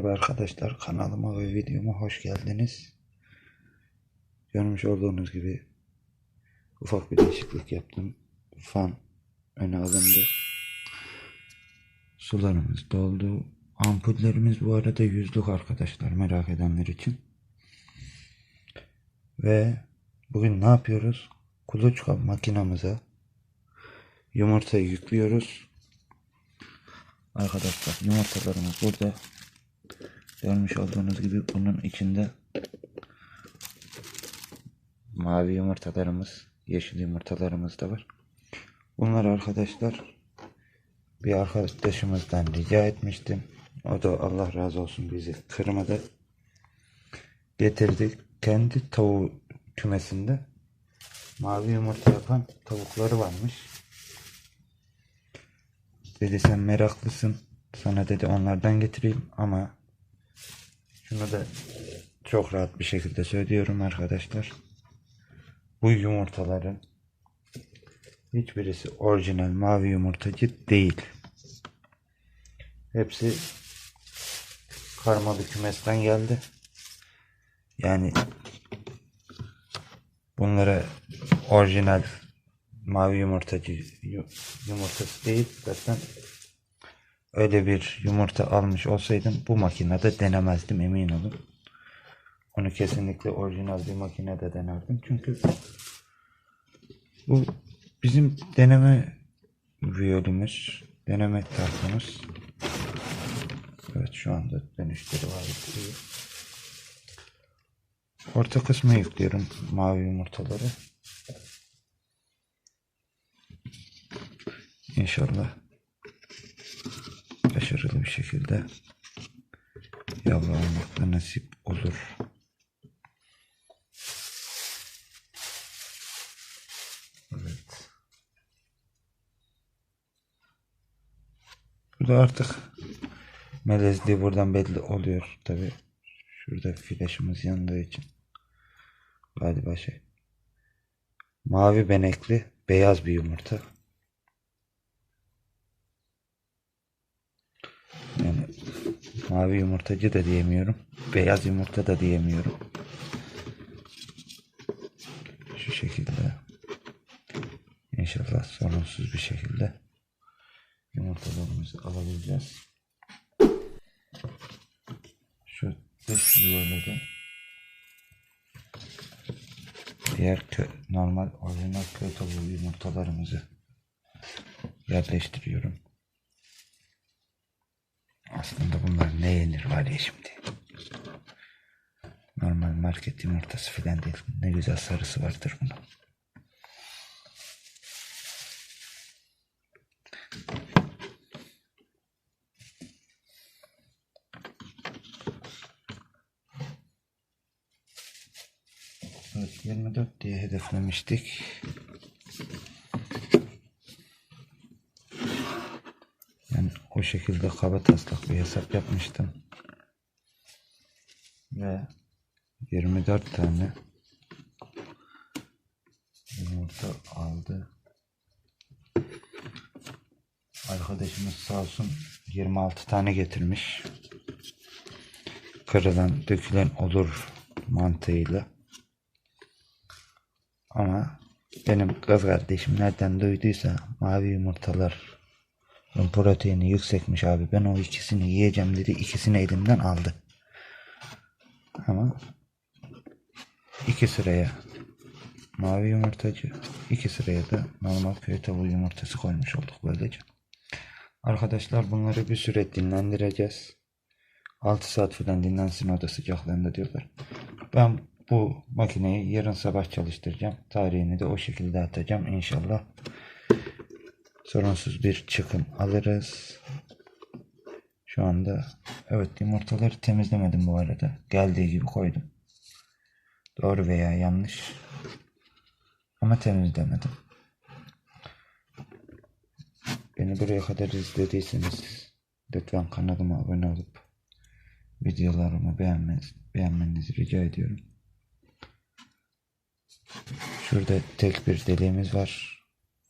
Merhaba arkadaşlar kanalıma ve videoma hoş geldiniz. Görmüş olduğunuz gibi ufak bir değişiklik yaptım. Fan öne alındı. Sularımız doldu. Ampullerimiz bu arada yüzlük arkadaşlar merak edenler için. Ve bugün ne yapıyoruz? Kuluçka makinamıza yumurtayı yüklüyoruz. Arkadaşlar yumurtalarımız burada. Görmüş olduğunuz gibi bunun içinde mavi yumurtalarımız, yeşil yumurtalarımız da var. Bunlar arkadaşlar bir arkadaşımızdan rica etmiştim. O da Allah razı olsun bizi kırmadı. Getirdik. Kendi tavuğu kümesinde mavi yumurta yapan tavukları varmış. Dedi sen meraklısın. Sana dedi onlardan getireyim ama şunu da çok rahat bir şekilde söylüyorum arkadaşlar. Bu yumurtaların hiçbirisi orijinal mavi yumurtacı değil. Hepsi karma bir kümesten geldi. Yani bunlara orijinal mavi yumurtacı yu- yumurtası değil. Zaten öyle bir yumurta almış olsaydım bu makinede denemezdim emin olun. Onu kesinlikle orijinal bir makinede denerdim. Çünkü bu bizim deneme viyolümüz, deneme tartımız. Evet şu anda dönüşleri var. Orta kısmı yüklüyorum mavi yumurtaları. İnşallah başarılı bir şekilde yavru almak da nasip olur. Evet. Burada artık melezliği buradan belli oluyor tabi. Şurada flaşımız yandığı için. Galiba şey. Mavi benekli beyaz bir yumurta. Yani mavi yumurtacı da diyemiyorum. Beyaz yumurta da diyemiyorum. Şu şekilde. İnşallah sorunsuz bir şekilde yumurtalarımızı alabileceğiz. Şu dış yuvarladı. Diğer kö normal orijinal köy tavuğu yumurtalarımızı yerleştiriyorum. Aslında bunlar ne yenir var ya şimdi. Normal market yumurtası filan değil. Ne güzel sarısı vardır bunun. Evet 24 diye hedeflemiştik. O şekilde kaba taslak bir hesap yapmıştım. Ve 24 tane yumurta aldı. Arkadaşımız sağ olsun 26 tane getirmiş. Kırılan, dökülen olur mantığıyla. Ama benim kız kardeşim nereden duyduysa mavi yumurtalar proteini yüksekmiş abi. Ben o ikisini yiyeceğim dedi. İkisini elimden aldı. Ama iki sıraya mavi yumurtacı, iki sıraya da normal köy tavuğu yumurtası koymuş olduk böylece. Arkadaşlar bunları bir süre dinlendireceğiz. 6 saat falan dinlensin oda sıcaklığında diyorlar. Ben bu makineyi yarın sabah çalıştıracağım. Tarihini de o şekilde atacağım inşallah. Sorunsuz bir çıkım alırız. Şu anda evet yumurtaları temizlemedim bu arada. Geldiği gibi koydum. Doğru veya yanlış. Ama temizlemedim. Beni buraya kadar izlediyseniz lütfen kanalıma abone olup videolarımı beğenmeniz, beğenmenizi rica ediyorum. Şurada tek bir deliğimiz var.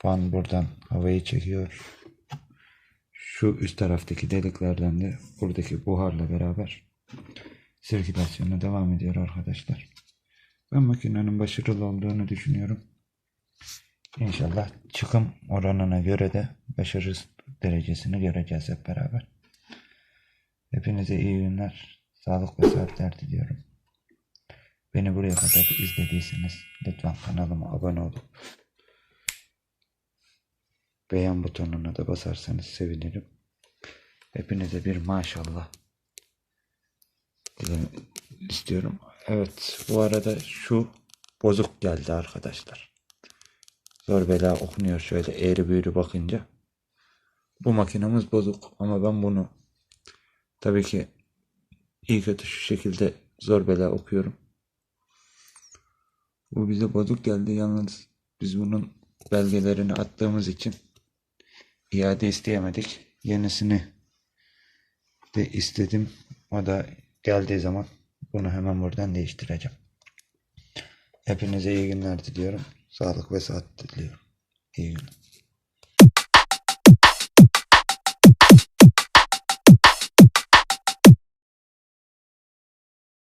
Fan buradan havayı çekiyor. şu üst taraftaki deliklerden de buradaki buharla beraber sirkülasyonu devam ediyor arkadaşlar. Ben makinenin başarılı olduğunu düşünüyorum. İnşallah çıkım oranına göre de başarı derecesini göreceğiz hep beraber. Hepinize iyi günler, sağlık ve saatler diliyorum. Beni buraya kadar izlediyseniz lütfen kanalıma abone olup beğen butonuna da basarsanız sevinirim. Hepinize bir maşallah istiyorum. Evet bu arada şu bozuk geldi arkadaşlar. Zor bela okunuyor şöyle eğri büğrü bakınca. Bu makinemiz bozuk ama ben bunu tabii ki iyi kötü şu şekilde zor bela okuyorum. Bu bize bozuk geldi yalnız biz bunun belgelerini attığımız için iade isteyemedik. Yenisini de istedim. O da geldiği zaman bunu hemen buradan değiştireceğim. Hepinize iyi günler diliyorum. Sağlık ve saat diliyorum. İyi günler.